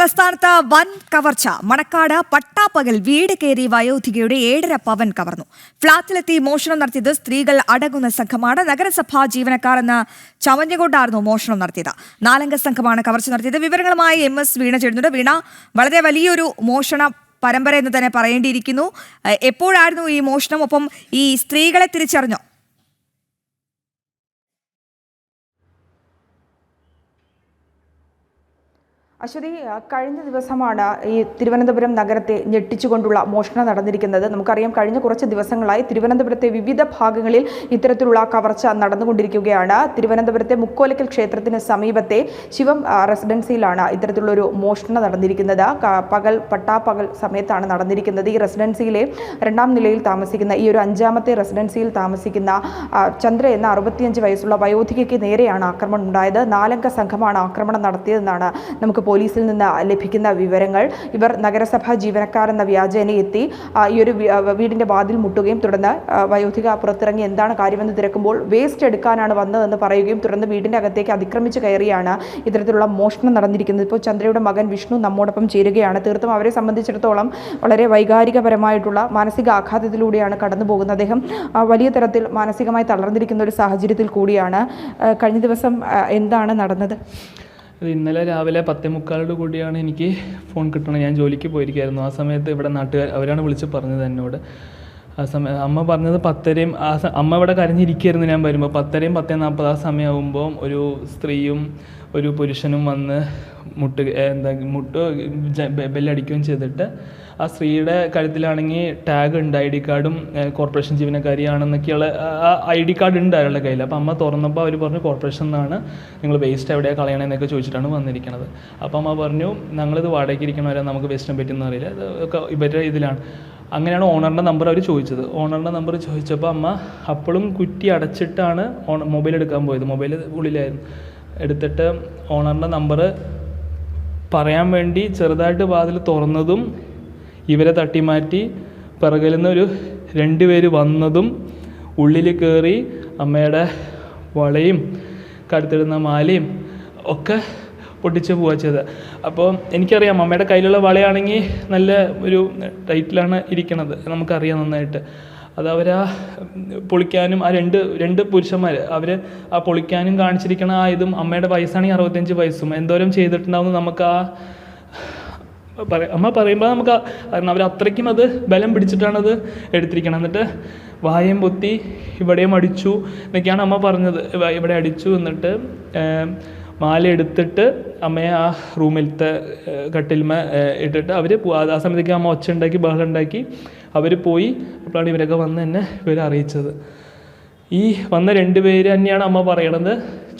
തലസ്ഥാനത്ത് വൻ കവർച്ച. മണക്കാട് പട്ടാപ്പകൽ വീട് കയറി വയോധികയുടെ ഏഴര പവൻ കവർന്നു. ഫ്ളാറ്റിലെത്തി മോഷണം നടത്തിയത് സ്ത്രീകൾ അടങ്ങുന്ന സംഘമാണ്. നഗരസഭാ ജീവനക്കാർ എന്ന ചമഞ്ഞുകൊണ്ടായിരുന്നു മോഷണം നടത്തിയത്. നാലംഗ സംഘമാണ് കവർച്ച നടത്തിയത്. വിവരങ്ങളുമായി എം എസ് വീണ ചേരുന്നുണ്ട്. വീണ വളരെ വലിയൊരു മോഷണ പരമ്പര എന്ന് തന്നെ പറയേണ്ടിയിരിക്കുന്നു. എപ്പോഴായിരുന്നു ഈ മോഷണം? ഒപ്പം ഈ സ്ത്രീകളെ തിരിച്ചറിഞ്ഞോ? അശ്വതി കഴിഞ്ഞ ദിവസമാണ് ഈ തിരുവനന്തപുരം നഗരത്തെ ഞെട്ടിച്ചുകൊണ്ടുള്ള മോഷണം നടന്നിരിക്കുന്നത്. നമുക്കറിയാം കഴിഞ്ഞ കുറച്ച് ദിവസങ്ങളായി തിരുവനന്തപുരത്തെ വിവിധ ഭാഗങ്ങളിൽ ഇത്തരത്തിലുള്ള കവർച്ച നടന്നുകൊണ്ടിരിക്കുകയാണ്. തിരുവനന്തപുരത്തെ മുക്കോലക്കൽ ക്ഷേത്രത്തിന് സമീപത്തെ ശിവം റെസിഡൻസിയിലാണ് ഇത്തരത്തിലുള്ളൊരു മോഷണം നടന്നിരിക്കുന്നത്. പകൽ പട്ടാപ്പകൽ സമയത്താണ് നടന്നിരിക്കുന്നത്. ഈ റെസിഡൻസിയിലെ രണ്ടാം നിലയിൽ താമസിക്കുന്ന ഈ ഒരു അഞ്ചാമത്തെ റെസിഡൻസിയിൽ താമസിക്കുന്ന ചന്ദ്ര എന്ന അറുപത്തിയഞ്ച് വയസ്സുള്ള വയോധികയ്ക്ക് നേരെയാണ് ആക്രമണം ഉണ്ടായത്. നാലംഗ സംഘമാണ് ആക്രമണം നടത്തിയതെന്നാണ് നമുക്ക് പോലീസിൽ നിന്ന് ലഭിക്കുന്ന വിവരങ്ങൾ ഇവർ നഗരസഭാ ജീവനക്കാർ എന്ന വ്യാജേന എത്തി. ഈ ഒരു വീടിന്റെ വാതിൽ മുട്ടുകയും തുടർന്ന് വയോധിക പുറത്തിറങ്ങി എന്താണ് കാര്യമെന്ന് തിരക്കുമ്പോൾ വേസ്റ്റ് എടുക്കാനാണ് വന്നതെന്ന് പറയുകയും തുടർന്ന് വീടിന്റെ അകത്തേക്ക് അതിക്രമിച്ച് കയറിയാണ് ഇത്തരത്തിലുള്ള മോഷണം നടന്നിരിക്കുന്നത്. ഇപ്പോൾ ചന്ദ്രയുടെ മകൻ വിഷ്ണു നമ്മോടൊപ്പം ചേരുകയാണ്. തീർത്തും അവരെ സംബന്ധിച്ചിടത്തോളം വളരെ വൈകാരികപരമായിട്ടുള്ള മാനസിക ആഘാതത്തിലൂടെയാണ് കടന്നു പോകുന്നത്. അദ്ദേഹം വലിയ തരത്തിൽ മാനസികമായി തളർന്നിരിക്കുന്ന ഒരു സാഹചര്യത്തിൽ കൂടിയാണ്. കഴിഞ്ഞ ദിവസം എന്താണ് നടന്നത്? അത് ഇന്നലെ രാവിലെ പത്തേ മുക്കാലോട് കൂടിയാണ് എനിക്ക് ഫോൺ കിട്ടണത്. ഞാൻ ജോലിക്ക് പോയിരിക്കുകയായിരുന്നു ആ സമയത്ത് ഇവിടെ നാട്ടുകാർ അവരാണ് വിളിച്ച് പറഞ്ഞത് എന്നോട്. ആ സമയം അമ്മ പറഞ്ഞത് പത്തരയും ആ അമ്മ ഇവിടെ കരഞ്ഞിരിക്കുകയായിരുന്നു ഞാൻ വരുമ്പോൾ പത്തരയും പത്തേ നാൽപ്പത് ആ സമയമാകുമ്പോൾ ഒരു സ്ത്രീയും ഒരു പുരുഷനും വന്ന് മുട്ട് എന്താ മുട്ട് ബെല്ലടിക്കുകയും ചെയ്തിട്ട് ആ സ്ത്രീയുടെ കഴുത്തിലാണെങ്കിൽ ടാഗ് ഉണ്ട്. ഐ ഡി കാർഡും കോർപ്പറേഷൻ ജീവനക്കാരിയാണെന്നൊക്കെയുള്ള ആ ഐ ഡി കാർഡ് ഉണ്ട് അയാളുടെ കയ്യിൽ. അപ്പോൾ അമ്മ തുറന്നപ്പോൾ അവർ പറഞ്ഞു കോർപ്പറേഷൻ എന്നാണ് നിങ്ങൾ വേസ്റ്റ് എവിടെയാണ് കളയണമെന്നൊക്കെ ചോദിച്ചിട്ടാണ് വന്നിരിക്കുന്നത് അപ്പോൾ അമ്മ പറഞ്ഞു ഞങ്ങളിത് വാടകയ്ക്ക് ഇരിക്കണവരെ നമുക്ക് വേസ്റ്റിനെ പറ്റിയെന്ന് അറിയില്ല. ഇതൊക്കെ ഇവരുടെ ഇതിലാണ്. അങ്ങനെയാണ് ഓണറിന്റെ നമ്പർ അവർ ചോദിച്ചത്. ഓണറിന്റെ നമ്പർ ചോദിച്ചപ്പോൾ അമ്മ അപ്പോഴും കുറ്റി അടച്ചിട്ടാണ് ഓൺ മൊബൈൽ എടുക്കാൻ പോയത്. മൊബൈൽ ഉള്ളിലായിരുന്നു. എടുത്തിട്ട് ഓണറിന്റെ നമ്പർ പറയാൻ വേണ്ടി ചെറുതായിട്ട് വാതിൽ തുറന്നതും ഇവരെ തട്ടിമാറ്റി പിറകിൽ നിന്ന് ഒരു രണ്ട് പേര് വന്നതും ഉള്ളിൽ കയറി അമ്മയുടെ വളയും കടുത്തിടുന്ന മാലയും ഒക്കെ പൊട്ടിച്ച് പോവുക ചെയ്തത്. അപ്പോൾ എനിക്കറിയാം അമ്മയുടെ കയ്യിലുള്ള വളയാണെങ്കിൽ നല്ല ഒരു ടൈറ്റിലാണ് ഇരിക്കണത്. നമുക്കറിയാം നന്നായിട്ട്. അത് അവരാ പൊളിക്കാനും ആ രണ്ട് രണ്ട് പുരുഷന്മാർ അവർ ആ പൊളിക്കാനും കാണിച്ചിരിക്കണ ആ ഇതും അമ്മയുടെ വയസ്സാണെങ്കിൽ അറുപത്തഞ്ച് വയസ്സും. എന്തോരം ചെയ്തിട്ടുണ്ടാവും നമുക്ക് ആ പറ അമ്മ പറയുമ്പോൾ നമുക്ക് ആ- കാരണം അവർ അത്രയ്ക്കും അത് ബലം പിടിച്ചിട്ടാണത് എടുത്തിരിക്കണം എന്നിട്ട് വായം പൊത്തി ഇവിടെയും അടിച്ചു എന്നൊക്കെയാണ് അമ്മ പറഞ്ഞത്. ഇവിടെ അടിച്ചു എന്നിട്ട് മാല എടുത്തിട്ട് അമ്മയെ ആ റൂമിലത്തെ കട്ടിൽമ ഇട്ടിട്ട് അവർ ആ സമയത്തേക്ക് അമ്മ ഒച്ച ഉണ്ടാക്കി ബഹളം ഉണ്ടാക്കി അവർ പോയി അപ്പോഴാണ് ഇവരൊക്കെ വന്ന് എന്നെ ഇവരെ അറിയിച്ചത്. ഈ വന്ന രണ്ട് പേര് തന്നെയാണ് അമ്മ പറയണത്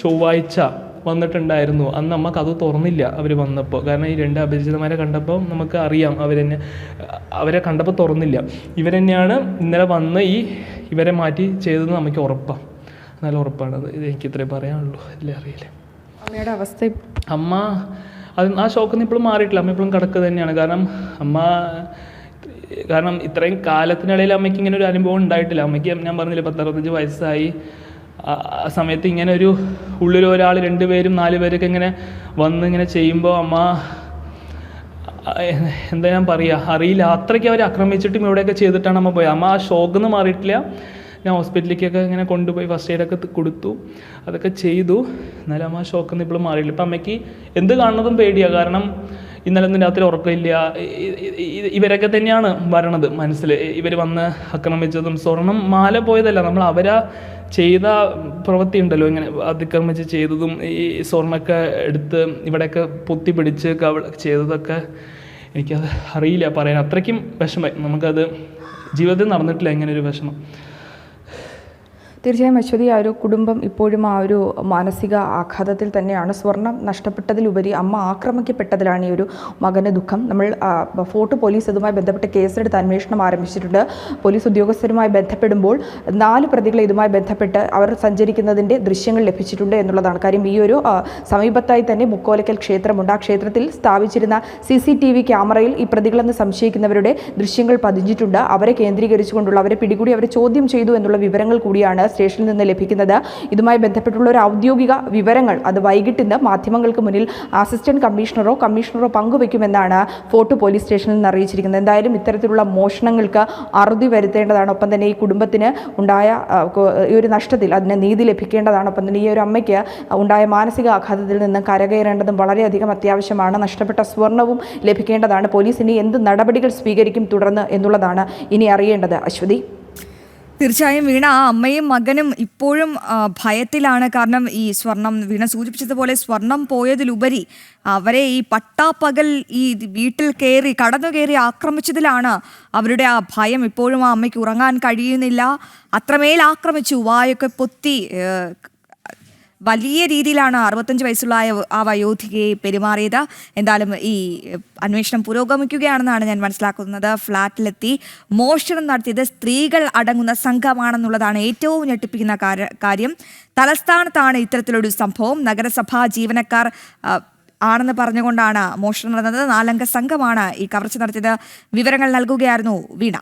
ചൊവ്വാഴ്ച വന്നിട്ടുണ്ടായിരുന്നു. അന്ന് അമ്മ കഥ തുറന്നില്ല അവർ വന്നപ്പോൾ കാരണം ഈ രണ്ട് അപരിചിതന്മാരെ കണ്ടപ്പോൾ നമുക്ക് അറിയാം അവരെന്നെ അവരെ കണ്ടപ്പോൾ തുറന്നില്ല. ഇവരെന്നെയാണ് ഇന്നലെ വന്ന് ഈ ഇവരെ മാറ്റി ചെയ്തതെന്ന് നമുക്ക് ഉറപ്പാണ് നല്ല ഉറപ്പാണ് അത്. ഇത് എനിക്ക് ഇത്രേ പറയാനുള്ളൂ. ഇല്ല അറിയില്ല? അമ്മയുടെ അവസ്ഥ അമ്മ അത് ആ ഷോക്കൊന്നും ഇപ്പോഴും മാറിയിട്ടില്ല. അമ്മ ഇപ്പോഴും കിടക്കുക തന്നെയാണ്. കാരണം അമ്മ കാരണം ഇത്രയും കാലത്തിനിടയിൽ അമ്മയ്ക്ക് ഇങ്ങനെ ഒരു അനുഭവം ഉണ്ടായിട്ടില്ല. അമ്മയ്ക്ക് ഞാൻ പറഞ്ഞില്ല പത്തറുപത്തഞ്ച് വയസ്സായി. ആ സമയത്ത് ഇങ്ങനെ ഒരു ഉള്ളിൽ ഒരാൾ രണ്ട് പേരും നാല് പേരൊക്കെ ഇങ്ങനെ വന്ന് ഇങ്ങനെ ചെയ്യുമ്പോൾ അമ്മ എന്താ ഞാൻ പറയുക അറിയില്ല. അത്രയ്ക്ക് അവർ ആക്രമിച്ചിട്ടും ഇവിടെയൊക്കെ ചെയ്തിട്ടാണ് അമ്മ പോയത്. അമ്മ ആ ഷോക്കിൽ നിന്ന് മാറിയിട്ടില്ല. ഞാൻ ഹോസ്പിറ്റലിലേക്കൊക്കെ ഇങ്ങനെ കൊണ്ടുപോയി ഫസ്റ്റ് എയ്ഡൊക്കെ കൊടുത്തു. അതൊക്കെ ചെയ്തു. എന്നാലും അമ്മ ഷോക്ക് ഒന്നും നിന്ന് ഇപ്പോഴും മാറിയില്ല. ഇപ്പം അമ്മയ്ക്ക് എന്ത് കാണുന്നതും പേടിയാണ് കാരണം ഇന്നലെ ഒന്നും രാത്രി ഉറക്കമില്ല. ഇവരൊക്കെ തന്നെയാണ് വരണത് മനസ്സിൽ. ഇവർ വന്ന് ആക്രമിച്ചതും സ്വർണം മാല പോയതല്ല. നമ്മൾ അവരാ ചെയ്ത പ്രവൃത്തി ഉണ്ടല്ലോ. ഇങ്ങനെ അതിക്രമിച്ച് ചെയ്തതും ഈ സ്വർണമൊക്കെ എടുത്ത് ഇവിടെയൊക്കെ പൊത്തി പിടിച്ച് കവ ചെയ്തതൊക്കെ എനിക്കത് അറിയില്ല പറയാൻ. അത്രയ്ക്കും വിഷമമായി നമുക്കത് ജീവിതത്തിൽ നടന്നിട്ടില്ല ഇങ്ങനെ ഒരു വിഷമം. തീർച്ചയായും അശ്വതി ആ ഒരു കുടുംബം ഇപ്പോഴും ആ ഒരു മാനസിക ആഘാതത്തിൽ തന്നെയാണ്. സ്വർണം നഷ്ടപ്പെട്ടതിലുപരി അമ്മ ആക്രമിക്കപ്പെട്ടതിലാണ് ഈ ഒരു മകന് ദുഃഖം. നമ്മൾ ഫോർട്ട് പോലീസ് ഇതുമായി ബന്ധപ്പെട്ട് കേസെടുത്ത് അന്വേഷണം ആരംഭിച്ചിട്ടുണ്ട്. പോലീസ് ഉദ്യോഗസ്ഥരുമായി ബന്ധപ്പെടുമ്പോൾ നാല് പ്രതികളെ ഇതുമായി ബന്ധപ്പെട്ട് അവർ സഞ്ചരിക്കുന്നതിന്റെ ദൃശ്യങ്ങൾ ലഭിച്ചിട്ടുണ്ട് എന്നുള്ളതാണ്. കാര്യം ഈ ഒരു സമീപത്തായി തന്നെ മുക്കോലക്കൽ ക്ഷേത്രമുണ്ട്. ആ ക്ഷേത്രത്തിൽ സ്ഥാപിച്ചിരുന്ന സി സി ടി വി ക്യാമറയിൽ ഈ പ്രതികളെന്ന് സംശയിക്കുന്നവരുടെ ദൃശ്യങ്ങൾ പതിഞ്ഞിട്ടുണ്ട്. അവരെ കേന്ദ്രീകരിച്ചുകൊണ്ടുള്ള അവരെ പിടികൂടി അവരെ ചോദ്യം ചെയ്തു എന്നുള്ള വിവരങ്ങൾ കൂടിയാണ് സ്റ്റേഷനിൽ നിന്ന് ലഭിക്കുന്നത്. ഇതുമായി ബന്ധപ്പെട്ടുള്ള ഒരു ഔദ്യോഗിക വിവരങ്ങൾ അത് വൈകിട്ട് ഇന്ന് മാധ്യമങ്ങൾക്ക് മുന്നിൽ അസിസ്റ്റന്റ് കമ്മീഷണറോ കമ്മീഷണറോ പങ്കുവയ്ക്കുമെന്നാണ് ഫോർട്ട് പോലീസ് സ്റ്റേഷനിൽ നിന്ന് അറിയിച്ചിരിക്കുന്നത്. എന്തായാലും ഇത്തരത്തിലുള്ള മോഷണങ്ങൾക്ക് അറുതി വരുത്തേണ്ടതാണ്. ഒപ്പം തന്നെ ഈ കുടുംബത്തിന് ഉണ്ടായ ഈ ഒരു നഷ്ടത്തിൽ അതിന് നീതി ലഭിക്കേണ്ടതാണ്. ഒപ്പം തന്നെ ഈ ഒരു അമ്മയ്ക്ക് ഉണ്ടായ മാനസിക ആഘാതത്തിൽ നിന്ന് കരകയറേണ്ടതും വളരെയധികം അത്യാവശ്യമാണ്. നഷ്ടപ്പെട്ട സ്വർണവും ലഭിക്കേണ്ടതാണ്. പോലീസ് ഇനി എന്ത് നടപടികൾ സ്വീകരിക്കും തുടർന്ന് എന്നുള്ളതാണ് ഇനി അറിയേണ്ടത്. അശ്വതി? തീർച്ചയായും വീണ ആ അമ്മയും മകനും ഇപ്പോഴും ഭയത്തിലാണ്. കാരണം ഈ സ്വർണം വീണ സൂചിപ്പിച്ചതുപോലെ സ്വർണം പോയതിലുപരി അവരെ ഈ പട്ടാപ്പകൽ ഈ വീട്ടിൽ കയറി കടന്നു കയറി ആക്രമിച്ചതിലാണ് അവരുടെ ആ ഭയം. ഇപ്പോഴും ആ അമ്മയ്ക്ക് ഉറങ്ങാൻ കഴിയുന്നില്ല. അത്രമേൽ ആക്രമിച്ചു വായൊക്കെ പൊത്തി വലിയ രീതിയിലാണ് അറുപത്തഞ്ച് വയസ്സുള്ള ആ വയോധികയെ പെരുമാറിയത്. എന്തായാലും ഈ അന്വേഷണം പുരോഗമിക്കുകയാണെന്നാണ് ഞാൻ മനസ്സിലാക്കുന്നത്. ഫ്ളാറ്റിലെത്തി മോഷണം നടത്തിയത് സ്ത്രീകൾ അടങ്ങുന്ന സംഘമാണെന്നുള്ളതാണ് ഏറ്റവും ഞെട്ടിപ്പിക്കുന്ന കാര്യം. തലസ്ഥാനത്താണ് ഇത്തരത്തിലൊരു സംഭവം. നഗരസഭാ ജീവനക്കാർ ആണെന്ന് പറഞ്ഞുകൊണ്ടാണ് മോഷണം നടന്നത്. നാലംഗ സംഘമാണ് ഈ കവർച്ച നടത്തിയത്. വിവരങ്ങൾ നൽകുകയായിരുന്നു വീണ.